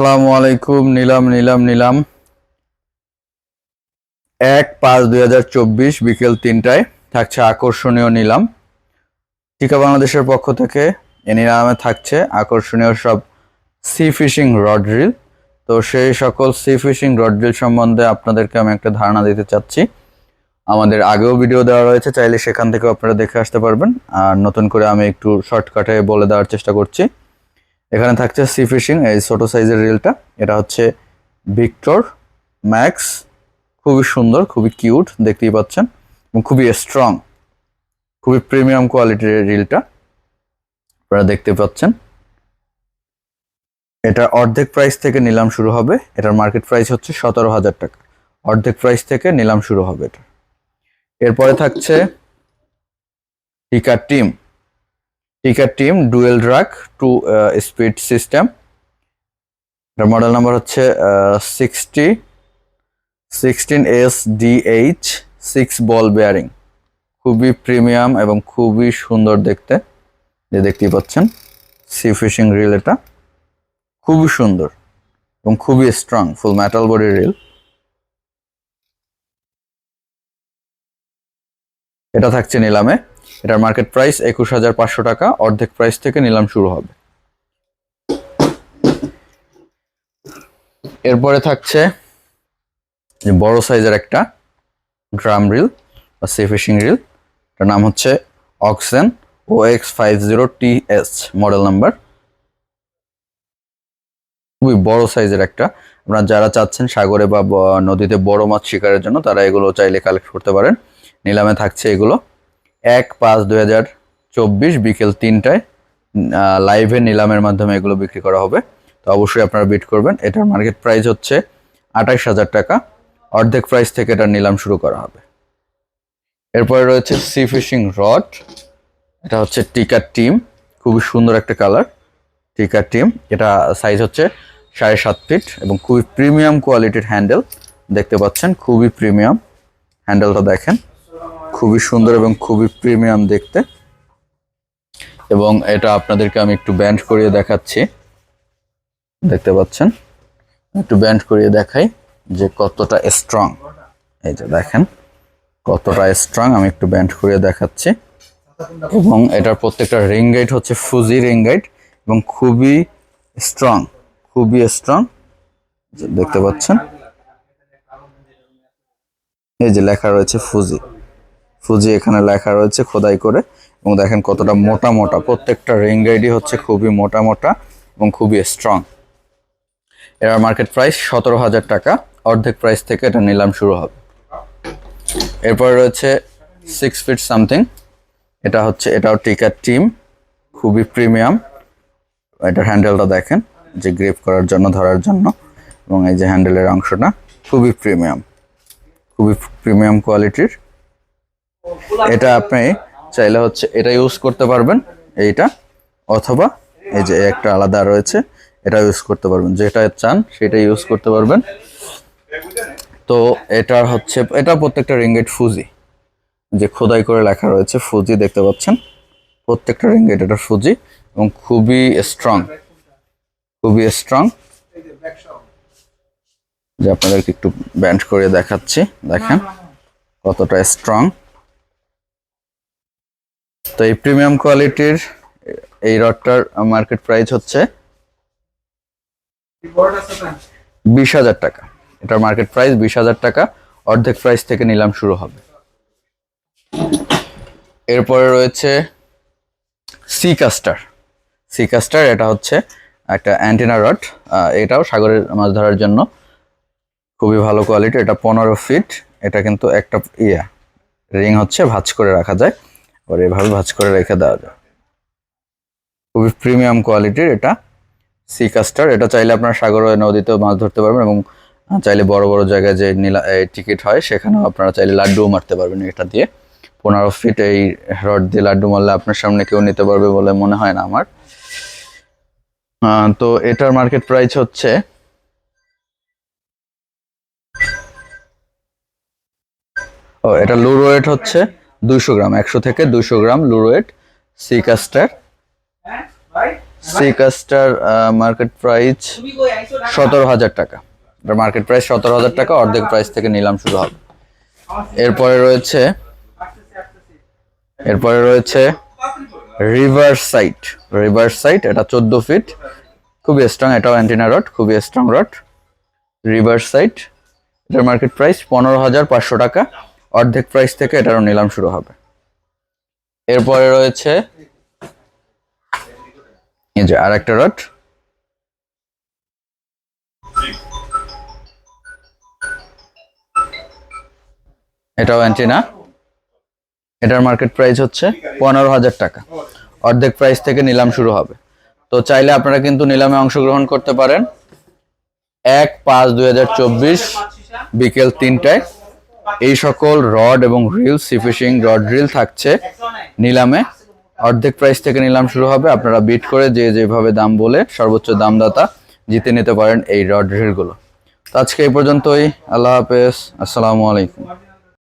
আসসালামু আলাইকুম, নিলাম নিলাম নিলাম। এক পাঁচ দুই হাজার চব্বিশ বিকেল তিনটায় থাকছে আকর্ষণীয় নিলাম। টিকা বাংলাদেশের পক্ষ থেকে এ নিলামে থাকছে আকর্ষণীয় সব সি ফিশিং রড রিল। তো সেই সকল সি ফিশিং রড রিল সম্বন্ধে আপনাদেরকে আমি একটা ধারণা দিতে চাচ্ছি। আমাদের আগেও ভিডিও দেওয়া রয়েছে, চাইলে সেখান থেকেও আপনারা দেখে আসতে পারবেন। আর নতুন করে আমি একটু শর্টকাটে বলে দেওয়ার চেষ্টা করছি। এখানে থাকছে সি ফিশিং, এই ছোট সাইজের রিলটা। এটা হচ্ছে ভিক্টর, ম্যাক্স, খুবই সুন্দর, খুবই কিউট, দেখতেই পাচ্ছেন, এবং খুবই স্ট্রং খুবই প্রিমিয়াম কোয়ালিটির রিলটা। আপনারা দেখতে পাচ্ছেন। এটা অর্ধেক প্রাইস থেকে নিলাম শুরু হবে, এটার মার্কেট প্রাইস হচ্ছে সতেরো হাজার টাকা। অর্ধেক প্রাইস থেকে নিলাম শুরু হবে এটা। এরপরে থাকছে টিকা টিম টিকা team dual drag two speed system এটার মডেল নাম্বার হচ্ছে sixty sixteen S DH six ball bearing খুবই প্রিমিয়াম এবং খুবই সুন্দর দেখতে। যে দেখতেই পাচ্ছেন সি ফিশিং রিল এটা। খুবই সুন্দর এবং খুবই strong full metal body reel এটা থাকছে নিলামে। এটার মার্কেট প্রাইস একুশ হাজার পাঁচশো টাকা, অর্ধেক প্রাইস থেকে নিলাম শুরু হবে। এরপরে থাকছে যে বড় সাইজের একটা ড্রাম রিল বা সি ফিশিং রিল এটার নাম হচ্ছে অক্সেন ও X five zero T S model number খুবই বড় সাইজের একটা। আপনারা যারা চাচ্ছেন সাগরে বা নদীতে বড় মাছ শিকারের জন্য, তারা এগুলো চাইলে কালেক্ট করতে পারেন। নিলামে থাকছে এগুলো। এক পাঁচ দুই হাজার চব্বিশ বিকেল তিনটায় লাইভে নিলামের মাধ্যমে এগুলো বিক্রি করা হবে। তো অবশ্যই আপনারা বিট করবেন। এটার মার্কেট প্রাইস হচ্ছে আঠাইশ হাজার টাকা। অর্ধেক প্রাইস থেকে এটা নিলাম শুরু করা হবে। এরপরে রয়েছে সি ফিশিং রড এটা হচ্ছে টিকার টিম। খুবই সুন্দর একটা কালার টিকার টিম। এটা সাইজ হচ্ছে সাড়ে সাত ফিট এবং খুবই প্রিমিয়াম কোয়ালিটির হ্যান্ডেল দেখতে পাচ্ছেন, খুবই প্রিমিয়াম হ্যান্ডেলটা দেখেন। খুবই সুন্দর এবং খুবই প্রিমিয়াম দেখতে। এবং এটা আপনাদেরকে আমি একটু ব্যান্ড করিয়ে দেখাচ্ছি। দেখতে পাচ্ছেন? একটু ব্যান্ড করিয়ে দেখাই যে কতটা স্ট্রং এই যে দেখেন, কতটা স্ট্রং আমি একটু ব্যান্ড করিয়ে দেখাচ্ছি। এবং এটার প্রত্যেকটা রিং গাইড হচ্ছে ফুজি রিং গাইড এবং খুবই স্ট্রং খুবই স্ট্রং দেখতে পাচ্ছেন? এই যে লেখা রয়েছে ফুজি ফুজি এখানে লেখা রয়েছে খোদাই করে। এবং দেখেন কতটা মোটা মোটা। প্রত্যেকটা রিং গাইডই হচ্ছে খুবই মোটা মোটা এবং খুবই স্ট্রং এর মার্কেট প্রাইস সতেরো হাজার টাকা। অর্ধেক প্রাইস থেকে এটা নিলাম শুরু হবে। এরপর রয়েছে সিক্স ফিট সামথিং এটা হচ্ছে, এটাও টিকার টিম খুবই প্রিমিয়াম এটার হ্যান্ডেলটা দেখেন, যে গ্রিপ করার জন্য, ধরার জন্য। এবং এই যে হ্যান্ডেলের অংশটা, খুবই প্রিমিয়াম খুবই প্রিমিয়াম কোয়ালিটির এটা আপনি চাইলে হচ্ছে এটা ইউজ করতে পারবেন, এইটা, অথবা এই যে একটা আলাদা রয়েছে, এটা ইউজ করতে পারবেন, যেটা চান সেটা ইউজ করতে পারবেন। তো এটার হচ্ছে, এটা প্রত্যেকটা রিঙ্গেট ফুজি যে খোদাই করে লেখা রয়েছে ফুজি দেখতে পাচ্ছেন? প্রত্যেকটা রিঙ্গেট এটা ফুজি এবং খুবই স্ট্রং খুবই স্ট্রং যে আপনাদেরকে একটু ব্যান্ড করে দেখাচ্ছি, দেখেন কতটা স্ট্রং তো এই প্রিমিয়াম কোয়ালিটির এই রডটার মার্কেট প্রাইস হচ্ছে বিশ হাজার টাকা। এটার মার্কেট প্রাইস বিশ হাজার টাকা। অর্ধেক প্রাইস থেকে নিলাম শুরু হবে। এরপরে রয়েছে সি কাস্টার সি কাস্টার এটা হচ্ছে একটা অ্যান্টিনা রড এটাও সাগরের মাছ ধরার জন্য খুবই ভালো কোয়ালিটি এটা পনেরো ফিট এটা কিন্তু একটা ইয়া। রিং হচ্ছে ভাঁজ করে রাখা যায়। আর এভাবে ভাঁজ করে রেখে দেওয়া যায় খুবই প্রিমিয়াম কোয়ালিটির এটা সি কাস্টার এটা চাইলে আপনার সাগর নদীতেও মাছ ধরতে পারবেন এবং চাইলে বড় বড় জায়গায় যে নীলা টিকিট হয়, সেখানেও আপনারা চাইলে লাড্ডুও মারতে পারবেন এটা দিয়ে। পনেরো ফিট এই রড দিয়ে লাড্ডু মারলে আপনার সামনে কেউ নিতে পারবে বলে মনে হয় না আমার। তো এটার মার্কেট প্রাইস হচ্ছে ও, এটা লুর ওয়েট হচ্ছে দুইশো গ্রাম একশো থেকে দুইশো gram lure weight sea caster seacaster market price সতেরো হাজার টাকা। মার্কেট প্রাইস সতেরো হাজার টাকা অর্ধেক প্রাইস থেকে নিলাম শুরু হবে। এরপরে রয়েছে এরপরে রয়েছে রিভার সাইট রিভার সাইট এটা চোদ্দ ফিট খুবই স্ট্রং এটাও অ্যান্টিনা রড খুবই স্ট্রং রড রিভার সাইট এটার মার্কেট প্রাইস পনেরো হাজার পাঁচশো টাকা। অর্ধেক প্রাইস থেকে এটারও নিলাম শুরু হবে। এরপরে রয়েছে এই যে আর একটা রড এটাও অ্যান্টিনা এটার মার্কেট প্রাইস হচ্ছে পনেরো হাজার টাকা। অর্ধেক প্রাইস থেকে নিলাম শুরু হবে। তো চাইলে আপনারা কিন্তু নিলামে অংশগ্রহণ করতে পারেন। এক পাঁচ দুই বিকেল তিনটায়। এই সকল রড এবং reel sea fishing rod reel থাকছে নিলামে। অর্ধেক প্রাইস থেকে নিলাম শুরু হবে। আপনারা বিট করে যে যেভাবে দাম বলে সর্বোচ্চ দামদাতা জিতে নিতে পারেন এই রড রিলগুলো। তো আজকে এই পর্যন্তই। আল্লাহ হাফেজ। আসসালামু আলাইকুম।